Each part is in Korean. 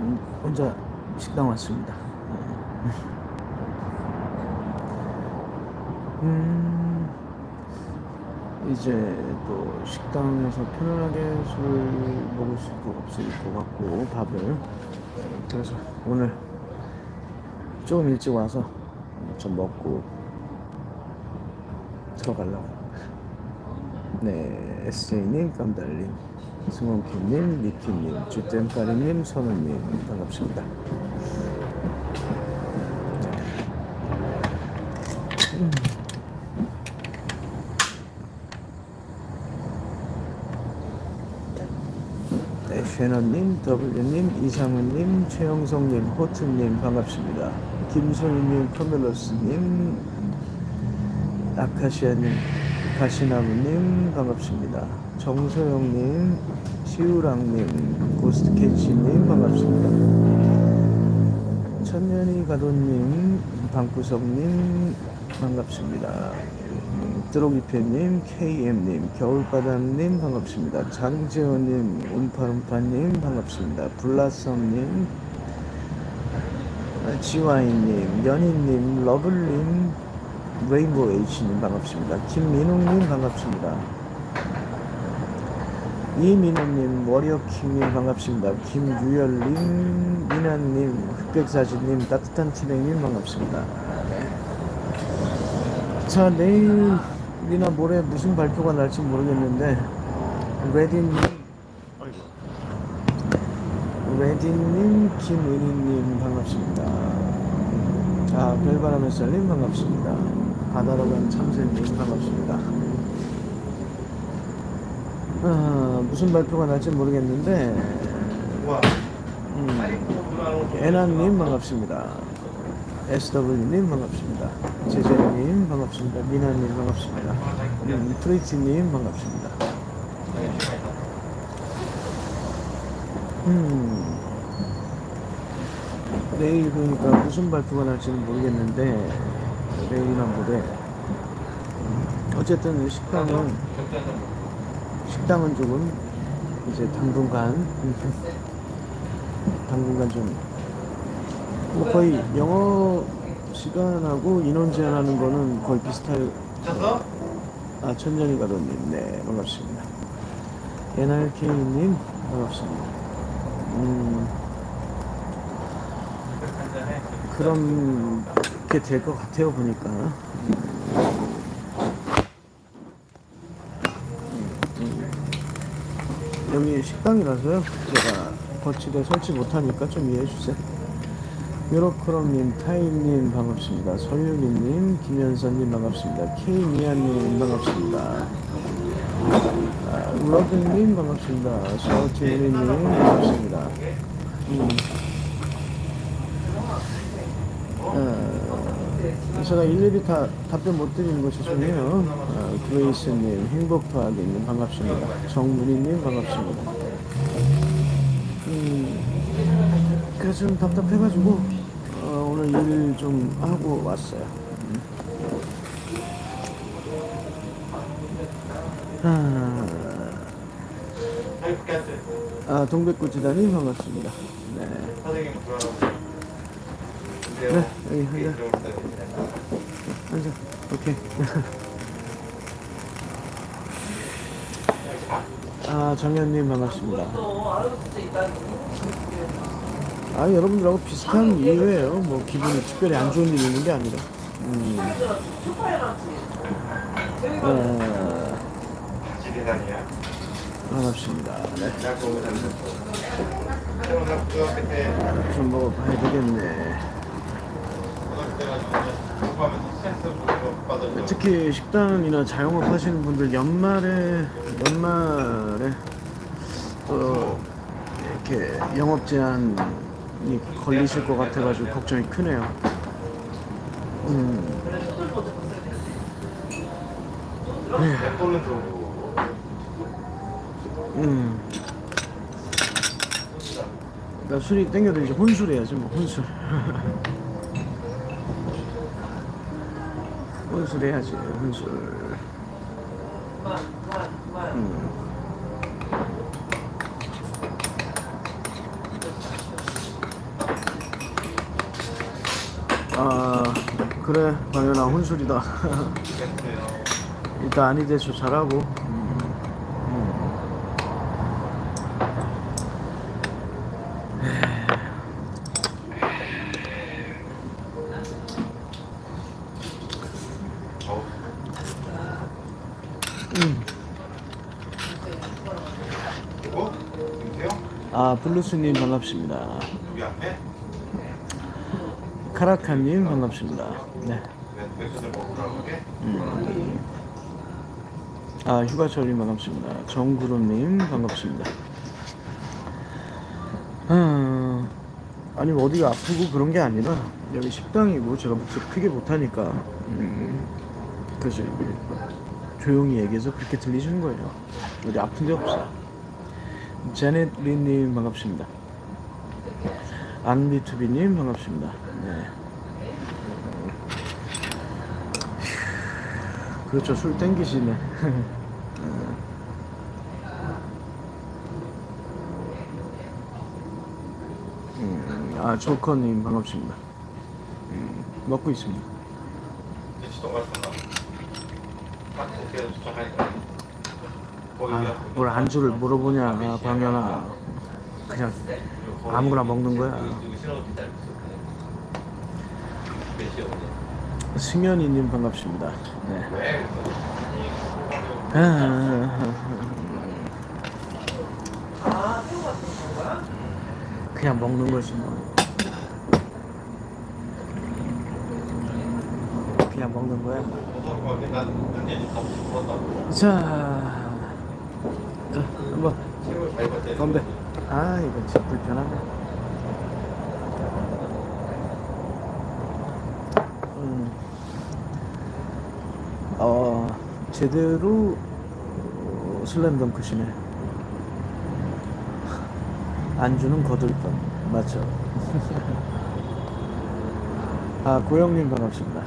음, 혼자 식당 왔습니다. 음, 이제 또 식당에서 편안하게 술을 먹을 수 없을 것 같고 밥을 그래서 오늘 조금 일찍 와서 좀 먹고 들어가려고. 네, SJ님, 깜달님, 승원킴님, 니키님, 주댐까리님, 선우님 반갑습니다. 음. 네, 쉐너님, W님, 이상은님, 최영성님, 호트님 반갑습니다. 김소희님, 커멜로스님, 아카시아님, 가시나무님 반갑습니다. 정소영님, 시우랑님, 고스트켄시님 반갑습니다. 천년이 가도님, 방구석님 반갑습니다. 드로기패님, KM님, 겨울바다님 반갑습니다. 장재원님, 움파움파님 반갑습니다. 블라썸님, 지와이님, 연희님, 러블님, 레인보우 H님 반갑습니다. 김민웅님 반갑습니다. 이민호님, 워리어킹님 반갑습니다. 김유열님, 미나님, 흑백사진님, 따뜻한 티랭님 반갑습니다. 네. 자, 내일이나 모레 무슨 발표가 날지 모르겠는데, 레디님, 레디님, 김은희님 반갑습니다. 자, 별바람의 썰님 반갑습니다. 바다로 간 참새님 반갑습니다. 아, 무슨 발표가 날지 모르겠는데, 음, 애나님 반갑습니다. SW님 반갑습니다. 제재님 반갑습니다. 미나님 반갑습니다. 음, 프리티님 반갑습니다. 음, 내일 그러니까 무슨 발표가 날지는 모르겠는데 음, 어쨌든 식당은 식당은 조금 이제 당분간 당분간 좀 뭐 거의 영어 시간하고 인원 제한하는 거는 거의 비슷할 아 천년이 가도님 네 반갑습니다. NRK님 반갑습니다. 음 그렇게 될 것 같아요 보니까 여기 식당이라서요 제가 거치대 설치 못하니까 좀 이해해 주세요 유로크롬님, 타임님 반갑습니다. 설유리님, 김현선님 반갑습니다. K미아님 반갑습니다. 아, 러브님 반갑습니다. 서티리님 반갑습니다. 음. 아, 제가 일일이 다 답변 못 드리는 거 죄송해요. 아, 그레이스님, 행복파하게님 반갑습니다. 정문희님 반갑습니다. 음, 그래서 좀 답답해가지고 어, 오늘 일 좀 하고 왔어요. 음. 아, 아 동백꽃지단이 반갑습니다. 네. 네, 여기 앉아. 앉아. 오케이. 아, 정현님 반갑습니다. 아, 여러분들하고 비슷한 이유예요. 뭐, 기분이 특별히 안 좋은 일이 있는 게 아니라. 음. 어, 반갑습니다. 네. 아, 좀 먹어봐야 되겠네. 특히 식당이나 자영업 하시는 분들 연말에 연말에 또 이렇게 영업 제한이 걸리실 것 같아가지고 걱정이 크네요. 음. 음. 나 술이 땡겨도 이제 혼술 해야지 뭐 혼술. 혼술 해야지 혼술. 음. 아 그래. 당연한 혼술이다. 일단 아니 대수 잘하고. 음. 김태형 아 블루스님 반갑습니다. 여기 앞에? 카라카님 반갑습니다. 네. 먹으라고 하게? 아 휴가철님 반갑습니다. 정구름님 반갑습니다. 아, 아니 뭐 어디가 아프고 그런 게 아니라 여기 식당이고 제가 목소리 크게 못하니까 음, 그래서 조용히 얘기해서 그렇게 들리시는 거예요. 어디 아픈 데 없어요 제넷 리님 반갑습니다. 안비투비님 반갑습니다. 네. 그렇죠. 술 땡기시네. 음, 아 조커님 반갑습니다. 음, 먹고 있습니다. 시동 갔었나? 딱 어떻게 도착하니까 아, 뭘 안주를 물어보냐 아, 광현아. 그냥 아무거나 먹는 거야. 승현이님 반갑습니다. 네. 왜? 아, 그냥 먹는 거지 뭐. 그냥 먹는 거야? 자, 자 한번 건배. 아 이거 진짜 불편하네. 음. 어 제대로 어, 슬램덩크시네. 안주는 거들뻔 맞죠? 아 고영님 반갑습니다.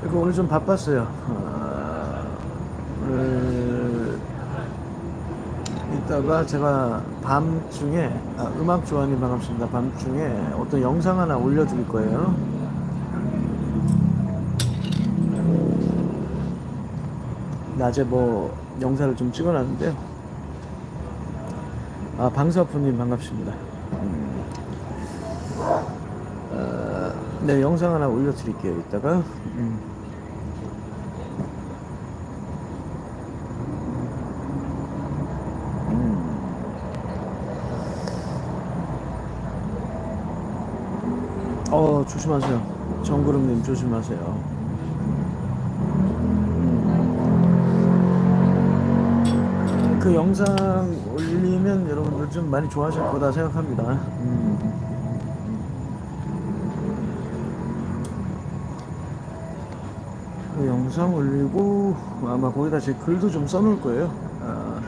그리고 오늘 좀 바빴어요. 아, 오늘 이따가 제가 밤중에 아, 음악 좋아하님 반갑습니다 밤중에 어떤 영상 하나 올려드릴 거예요 낮에 뭐 영상을 좀 찍어놨는데요. 아 방사프님 반갑습니다. 음. 어, 네 영상 하나 올려드릴게요. 이따가. 음. 어 조심하세요. 정구름님 조심하세요. 그 영상 올리면 여러분들 좀 많이 좋아하실 거다 생각합니다. 음. 그 영상 올리고 아마 거기다 제 글도 좀 써놓을 거예요. 아,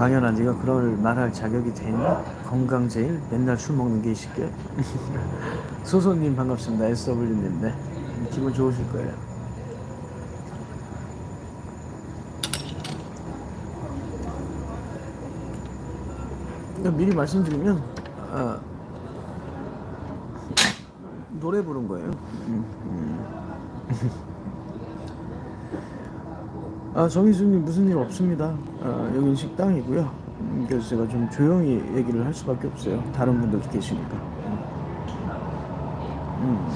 광현아 네가 그럴 말할 자격이 되니? 건강 제일 맨날 술 먹는 게 이 새끼야. 소소님 반갑습니다. SW님 네 기분 좋으실 거예요. 미리 말씀드리면 아, 노래 부른 거예요. 음, 음. 아 정희수님 무슨 일 없습니다. 아, 여긴 식당이고요. 음, 그래서 제가 좀 조용히 얘기를 할 수밖에 없어요. 다른 분들도 계시니까. 음.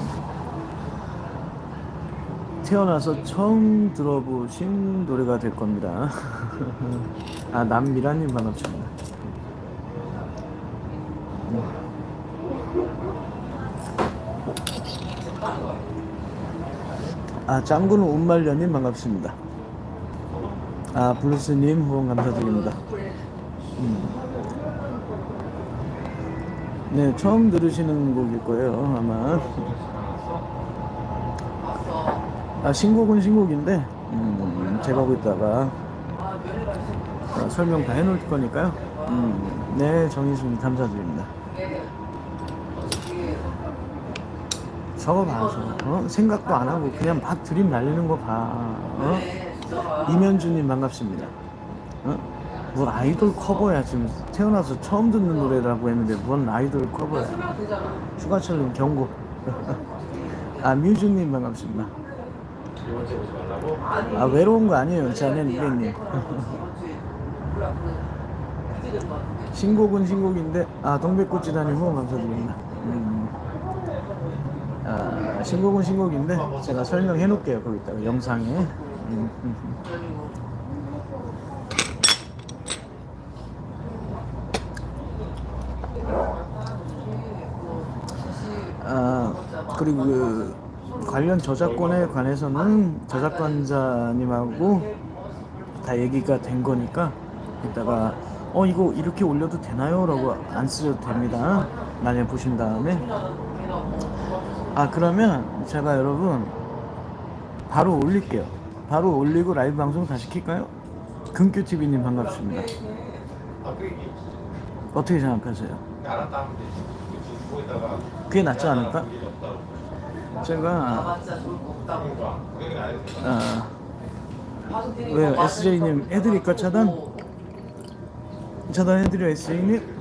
태어나서 처음 들어보신 노래가 될 겁니다. 아 남미라님 반갑습니다. 아 짱구는 운말년님 반갑습니다. 아 블루스님 후원 감사드립니다. 음. 네 처음 들으시는 곡일 거예요 아마. 아 신곡은 신곡인데 음, 제가 거기다가 어, 설명 다 해놓을 거니까요. 음, 네 정희수님 감사드립니다. 저거 봐, 저거. 어? 생각도 안 하고 그냥 막 드림 날리는 거 봐. 어? 이면주님 반갑습니다. 어? 뭔 아이돌 커버야 지금 태어나서 처음 듣는 노래라고 했는데 뭔 아이돌 커버야 휴가철님 경고 아 뮤즈님 반갑습니다. 아 외로운 거 아니에요 자넨 이백님 신곡은 신곡인데 아 동백꽃지단님 후원 감사드립니다 음. 아 신곡은 신곡인데 제가 설명해 놓을게요 거기다가 영상에 음, 음. 아 그리고 그 관련 저작권에 관해서는 저작권자님하고 다 얘기가 된 거니까 이따가 어 이거 이렇게 올려도 되나요? 라고 안 쓰셔도 됩니다 만약에 보신 다음에 아 그러면 제가 여러분 바로 올릴게요 바로 올리고 라이브 방송 다시 킬까요? 금큐TV님 반갑습니다 어떻게 생각하세요? 그게 낫지 않을까? 제가. 아, 왜요? SJ님 해드릴까 차단? 차단해드려 SJ님?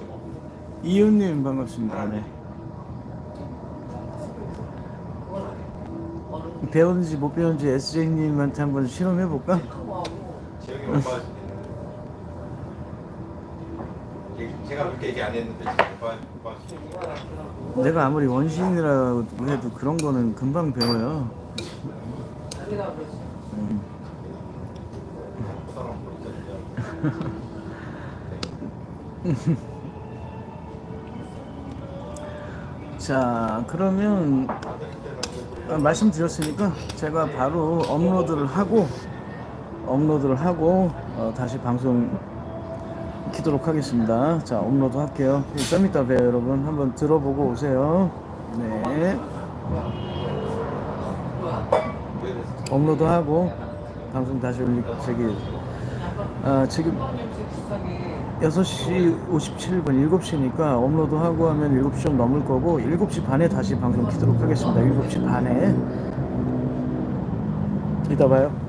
이윤님 반갑습니다 네. 배웠는지 못 배웠는지 SJ님한테 한번 실험해볼까? 지영이 오빠 제가 그렇게 얘기 안 했는데 오빠 오빠 내가 아무리 원신이라고 해도 그런 거는 금방 배워요 음. 사람 보니까 자 그러면 아, 말씀드렸으니까 제가 바로 업로드를 하고 업로드를 하고 어, 다시 방송 키도록 하겠습니다. 자 업로드 할게요. 좀 이따 봬요 여러분. 한번 들어보고 오세요. 네. 업로드 하고 방송 다시 올리 저기 아, 지금 6시 57분 7시니까 업로드 하고 하면 7시 좀 넘을 거고 7시 반에 다시 방송 키도록 하겠습니다. 7시 반에 이따 봐요. 네.